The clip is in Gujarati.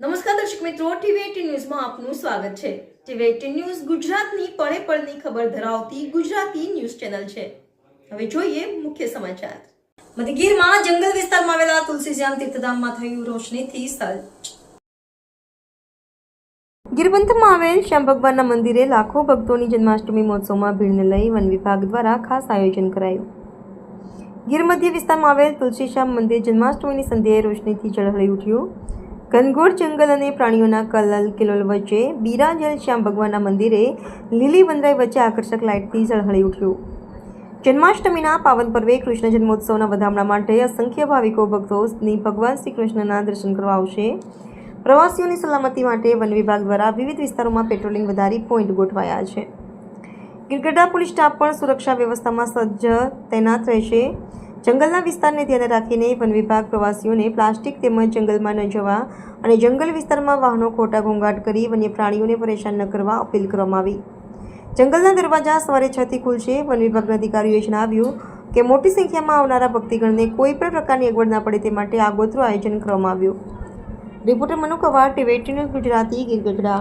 નમસ્કાર દર્શક મિત્રો, ટીવી ન્યૂઝમાં આપનું સ્વાગત છે. ટીવી ન્યૂઝ ગુજરાતની પળે પળની ખબર ધરાવતી ગુજરાતી ન્યૂઝ ચેનલ છે. હવે જોઈએ મુખ્ય સમાચાર. મધગીરમાં જંગલ વિસ્તારમાં આવેલા તુલસીશ્યામ તીર્થધામમાં થયું રોશનીથી સર્ચ. ગીરબંધમાં આવેલ શ્યામ ભગવાનના મંદિરે લાખો ભક્તોની જન્માષ્ટમી મહોત્સવમાં ભીડને લઈ વન વિભાગ દ્વારા ખાસ આયોજન કરાયું. ગીર મધ્ય વિસ્તારમાં આવેલ તુલસીશ્યામ મંદિર જન્માષ્ટમીની સંધ્યાએ રોશનીથી ઝળહળી ઉઠ્યું. ઘનઘોર જંગલ અને પ્રાણીઓના કલલ કિલોલ વચ્ચે બિરાજેલ શ્યામ ભગવાનના મંદિરે લીલી વંદરાઈ વચ્ચે આકર્ષક લાઇટથી ઝળહળી ઉઠ્યું. જન્માષ્ટમીના પાવન પર્વે કૃષ્ણ જન્મોત્સવના વધામણા માટે અસંખ્ય ભાવિકો ભક્તોની ભગવાન શ્રી કૃષ્ણના દર્શન કરવા આવશે. પ્રવાસીઓની સલામતી માટે વન વિભાગ દ્વારા વિવિધ વિસ્તારોમાં પેટ્રોલિંગ વધારી પોઈન્ટ ગોઠવાયા છે. ગિરગઢા પોલીસ સ્ટાફ પણ સુરક્ષા વ્યવસ્થામાં સજ્જ તૈનાત રહેશે. જંગલના વિસ્તારને ધ્યાને રાખીને વન વિભાગ પ્રવાસીઓને પ્લાસ્ટિક તેમજ જંગલમાં ન જવા અને જંગલ વિસ્તારમાં વાહનો ખોટા ઘોંઘાટ કરી વન્ય પ્રાણીઓને પરેશાન ન કરવા અપીલ કરવામાં આવી. જંગલના દરવાજા સવારે છ થી ખુલશે વન વિભાગના અધિકારીઓએ જણાવ્યું કે મોટી સંખ્યામાં આવનારા ભક્તિગણને કોઈ પણ પ્રકારની અગવડ ના પડે તે માટે આગોતરું આયોજન કરવામાં આવ્યું. Reporter Manu Kavar TV Gujarati Girgadhada